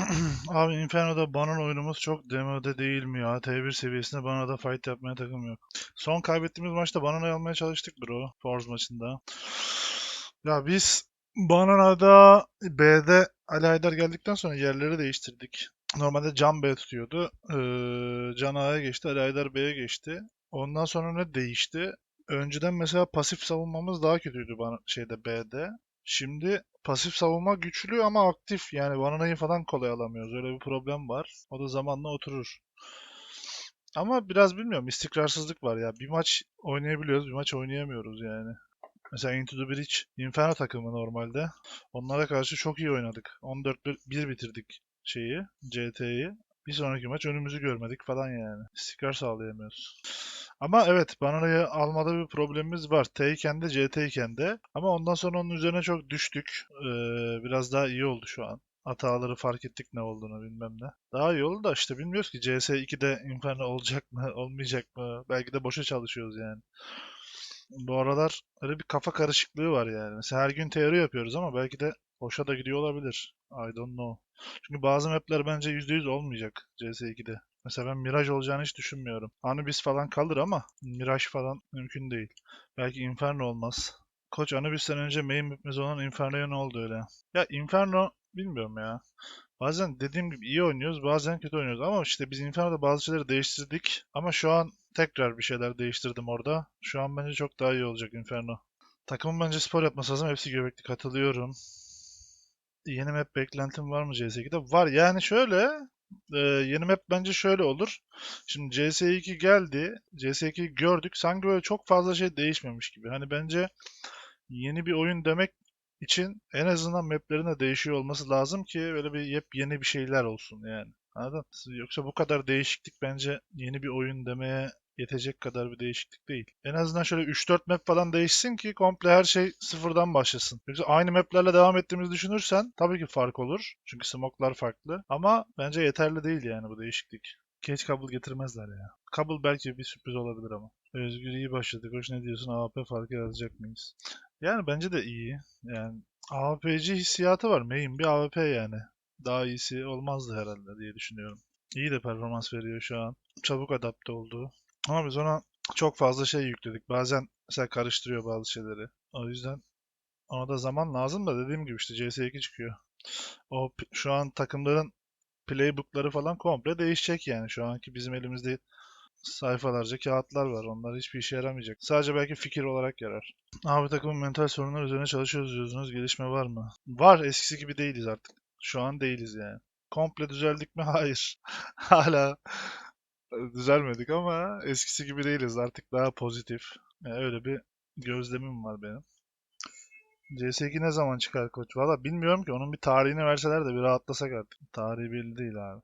Abi Inferno'da Banon oyunumuz çok demode değil mi ya? T1 seviyesinde Banon'da fight yapmaya takım yok. Son kaybettiğimiz maçta Banon'u almaya çalıştık bro. Force maçında. Ya biz Banona'da B'de Ali Haydar geldikten sonra yerleri değiştirdik. Normalde Can B tutuyordu. Ee, Can A'ya geçti. Ali Haydar B'ye geçti. Ondan sonra ne değişti? Önceden mesela pasif savunmamız daha kötüydü bana şeyde B'de. Şimdi pasif savunma güçlü ama aktif. Yani Vanana'yı falan kolay alamıyoruz. Öyle bir problem var. O da zamanla oturur. Ama biraz bilmiyorum istikrarsızlık var ya. Bir maç oynayabiliyoruz, bir maç oynayamıyoruz yani. Mesela Into the Breach, Inferno takımı normalde. Onlara karşı çok iyi oynadık. 14-1 bitirdik şeyi, CT'yi. Bir sonraki maç önümüzü görmedik falan yani. İstikrar sağlayamıyoruz. Ama evet Banana'yı almada bir problemimiz var. T iken de CT iken de. Ama ondan sonra onun üzerine çok düştük. Ee, biraz daha iyi oldu şu an. Hataları fark ettik ne olduğunu bilmem ne. Daha iyi oldu da işte bilmiyoruz ki CS2'de Inferno olacak mı olmayacak mı. Belki de boşa çalışıyoruz yani. Bu aralar öyle bir kafa karışıklığı var yani. Mesela her gün teori yapıyoruz ama belki de boşa da gidiyor olabilir. I don't know. Çünkü bazı mapler bence %100 olmayacak CS2'de. Mesela ben Mirage olacağını hiç düşünmüyorum. Anubis falan kalır ama Mirage falan mümkün değil. Belki Inferno olmaz. Koç Anubis'ten önce main map'imiz olan Inferno'ya ne oldu öyle? Ya Inferno bilmiyorum ya. Bazen dediğim gibi iyi oynuyoruz, bazen kötü oynuyoruz. Ama işte biz Inferno'da bazı şeyleri değiştirdik. Ama şu an tekrar bir şeyler değiştirdim orada. Şu an bence çok daha iyi olacak Inferno. Takımın bence spor yapması lazım. Hepsi göbekli katılıyorum. Yeni map beklentim var mı CS2'de? Var. Yani şöyle, e, yeni map bence şöyle olur. Şimdi CS2 geldi. CS2'yi gördük. Sanki böyle çok fazla şey değişmemiş gibi. Hani bence yeni bir oyun demek için en azından maplerin de değişiyor olması lazım ki böyle bir yepyeni bir şeyler olsun yani. Anladın? Yoksa bu kadar değişiklik bence yeni bir oyun demeye yetecek kadar bir değişiklik değil. En azından şöyle 3-4 map falan değişsin ki komple her şey sıfırdan başlasın. Yoksa aynı maplerle devam ettiğimizi düşünürsen tabii ki fark olur. Çünkü smoke'lar farklı. Ama bence yeterli değil yani bu değişiklik. Geç kabul getirmezler ya. Kabul belki bir sürpriz olabilir ama. Özgür iyi başladık. Hoş ne diyorsun? AWP farkı yazacak mıyız? Yani bence de iyi. Yani AWP'ci hissiyatı var. Main bir AWP yani. Daha iyisi olmazdı herhalde diye düşünüyorum. İyi de performans veriyor şu an. Çabuk adapte oldu. Ama biz ona çok fazla şey yükledik. Bazen mesela karıştırıyor bazı şeyleri. O yüzden ona da zaman lazım da dediğim gibi işte CS2 çıkıyor. O şu an takımların playbookları falan komple değişecek yani. Şu anki bizim elimizde sayfalarca kağıtlar var. Onlar hiçbir işe yaramayacak. Sadece belki fikir olarak yarar. Abi takımın mental sorunlar üzerine çalışıyoruz diyorsunuz. Gelişme var mı? Var. Eskisi gibi değiliz artık. Şu an değiliz yani. Komple düzeldik mi? Hayır. Hala düzelmedik ama eskisi gibi değiliz. Artık daha pozitif. Yani öyle bir gözlemim var benim. CS2 ne zaman çıkar koç? Valla bilmiyorum ki. Onun bir tarihini verseler de bir rahatlasak artık. Tarihi belli değil abi.